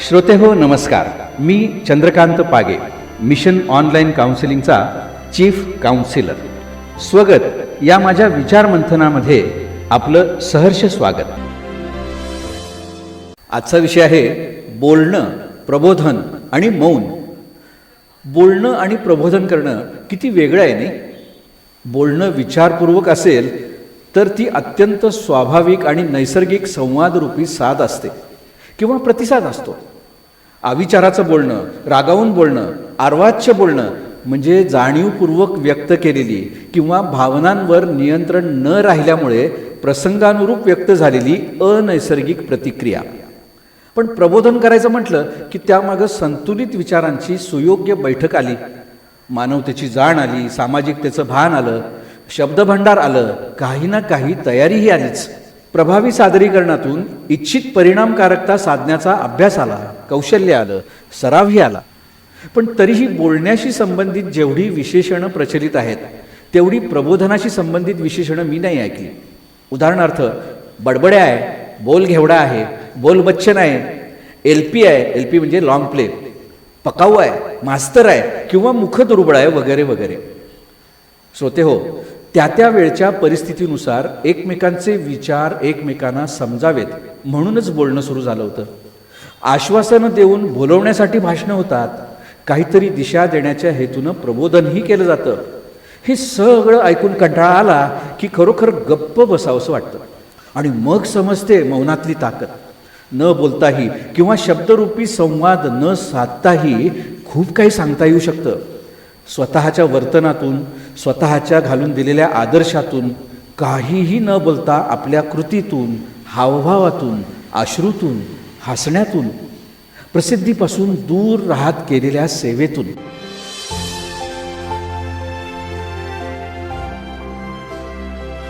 श्रोते हो नमस्कार. मी चंद्रकांत पागे मिशन ऑनलाईन काउन्सिलिंगचा चीफ काउन्सिलर. स्वगत. या माझ्या विचारमंथनामध्ये आपलं सहर्ष स्वागत. आजचा विषय आहे बोलणं प्रबोधन आणि मौन. बोलणं आणि प्रबोधन करणं किती वेगळं आहे नाही? बोलणं विचारपूर्वक असेल तर ती अत्यंत स्वाभाविक आणि नैसर्गिक संवादरूपी साध असते. किंवा प्रतिसाद असतो. अविचाराचं बोलणं रागावून बोलणं आर्वाच्य बोलणं म्हणजे जाणीवपूर्वक व्यक्त केलेली किंवा भावनांवर नियंत्रण न राहिल्यामुळे प्रसंगानुरूप व्यक्त झालेली अनैसर्गिक प्रतिक्रिया. पण प्रबोधन करायचं म्हटलं की त्यामागं संतुलित विचारांची सुयोग्य बैठक आली. मानवतेची जाण आली सामाजिकतेचं भान आलं शब्दभंडार आलं काही ना काही तयारीही आलीच. प्रभावी सादरीकरणातून इच्छित परिणामकारकता साधण्याचा अभ्यास आला कौशल्य आलं सरावही आला. पण तरीही बोलण्याशी संबंधित जेवढी विशेषणं प्रचलित आहेत तेवढी प्रबोधनाशी संबंधित विशेषणं मी नाही ऐकली. उदाहरणार्थ बडबड्या आहे बोल घेवडा आहे बोल बच्चन आहे एल पी आहे एल पी म्हणजे लॉंग प्ले पकाऊ आहे मास्तर आहे किंवा मुख दुर्बळ आहे वगैरे वगैरे. श्रोते हो त्या त्या वेळच्या परिस्थितीनुसार एकमेकांचे विचार एकमेकांना समजावेत म्हणूनच बोलणं सुरू झालं होतं. आश्वासनं देऊन बोलवण्यासाठी भाषणं होतात. काहीतरी दिशा देण्याच्या हेतूनं प्रबोधनही केलं जातं. हे सगळं ऐकून कंटाळा आला की खरोखर गप्प बसावंसं वाटतं. आणि मग समजते मौनातली ताकद. न बोलताही किंवा शब्दरूपी संवाद न साधताही खूप काही सांगता येऊ शकतं. स्वतःच्या वर्तनातून स्वतःच्या घालून दिलेल्या आदर्शातून काहीही न बोलता आपल्या कृतीतून हावभावातून अश्रूतून हसण्यातून प्रसिद्धीपासून दूर राहत केलेल्या सेवेतून.